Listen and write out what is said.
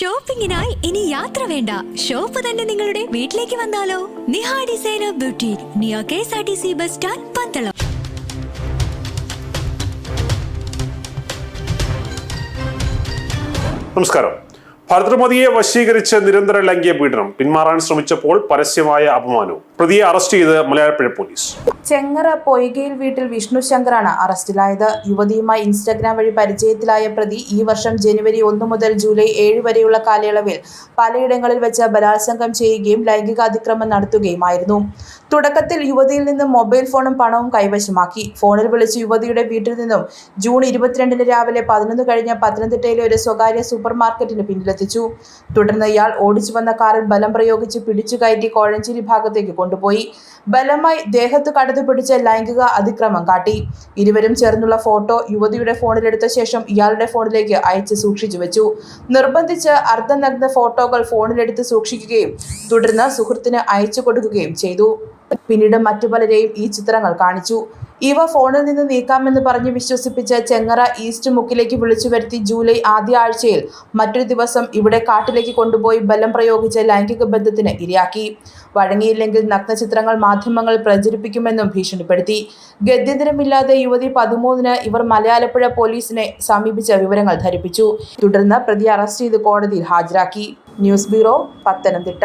ഷോപ്പിംഗിനായി ഇനി യാത്ര വേണ്ട. ഷോപ്പ് തന്നെ നിങ്ങളുടെ വീട്ടിലേക്ക് വന്നാലോ? Niha designer beauty near K S R T C bus stand Pandalam. നമസ്കാരം. ഭരതമതിയെ വശീകരിച്ച് നിരന്തര ലംഘിയ പീഡനം പിന്മാറാൻ ശ്രമിച്ചപ്പോൾ പരസ്യമായ അപമാനവും. പ്രതിയെ അറസ്റ്റ് ചെയ്ത് മലയാളപ്പുഴ പോലീസ്. ചെങ്ങറ പൊയ്കയിൽ വീട്ടിൽ വിഷ്ണു ശങ്കറാണ് അറസ്റ്റിലായത്. യുവതിയുമായി ഇൻസ്റ്റഗ്രാം വഴി പരിചയത്തിലായ പ്രതി ഈ വർഷം ജനുവരി ഒന്ന് മുതൽ ജൂലൈ ഏഴ് വരെയുള്ള കാലയളവിൽ പലയിടങ്ങളിൽ വെച്ച് ബലാത്സംഗം ചെയ്യുകയും ലൈംഗികാതിക്രമം നടത്തുകയുമായിരുന്നു. തുടക്കത്തിൽ യുവതിയിൽ നിന്നും മൊബൈൽ ഫോണും പണവും കൈവശമാക്കി. ഫോണിൽ വിളിച്ച് യുവതിയുടെ വീട്ടിൽ നിന്നും ജൂൺ ഇരുപത്തിരണ്ടിന് രാവിലെ പതിനൊന്ന് കഴിഞ്ഞ പത്തനംതിട്ടയിലെ ഒരു സ്വകാര്യ സൂപ്പർ മാർക്കറ്റിന് പിന്നിലെത്തിച്ചു. തുടർന്ന് ഇയാൾ ഓടിച്ചു വന്ന കാറിൽ ബലം പ്രയോഗിച്ച് പിടിച്ചു കയറ്റി കോഴഞ്ചേരി ഭാഗത്തേക്ക് കൊണ്ടുപോയി. ബലമായി ദേഹത്ത് കടന്നു പിടിച്ച് ലൈംഗിക അതിക്രമം കാട്ടി. ഇരുവരും ചേർന്നുള്ള ഫോട്ടോ യുവതിയുടെ ഫോണിലെടുത്ത ശേഷം ഇയാളുടെ ഫോണിലേക്ക് അയച്ച് സൂക്ഷിച്ചു വെച്ചു. നിർബന്ധിച്ച് അർദ്ധനഗ്ന ഫോട്ടോകൾ ഫോണിലെടുത്ത് സൂക്ഷിക്കുകയും തുടർന്ന് സുഹൃത്തിന് അയച്ചു കൊടുക്കുകയും ചെയ്തു. പിന്നീട് മറ്റു പലരെയും ഈ ചിത്രങ്ങൾ കാണിച്ചു. ഇവ ഫോണിൽ നിന്ന് നീക്കാമെന്ന് പറഞ്ഞ് വിശ്വസിപ്പിച്ച് ചെങ്ങറ ഈസ്റ്റ് മുക്കിലേക്ക് വിളിച്ചു വരുത്തി ജൂലൈ ആദ്യ ആഴ്ചയിൽ മറ്റൊരു ദിവസം ഇവിടെ കാട്ടിലേക്ക് കൊണ്ടുപോയി ബലം പ്രയോഗിച്ച് ലൈംഗിക ബന്ധത്തിന് ഇരയാക്കി. വഴങ്ങിയില്ലെങ്കിൽ നഗ്നചിത്രങ്ങൾ മാധ്യമങ്ങൾ പ്രചരിപ്പിക്കുമെന്നും ഭീഷണിപ്പെടുത്തി. ഗത്യന്തരമില്ലാതെ യുവതി പതിമൂന്നിന് ഇവർ മലയാളപ്പുഴ പോലീസിനെ സമീപിച്ച വിവരങ്ങൾ ധരിപ്പിച്ചു. തുടർന്ന് പ്രതി അറസ്റ്റ് ചെയ്ത് കോടതിയിൽ ഹാജരാക്കി. News bureau Pathanamthitta.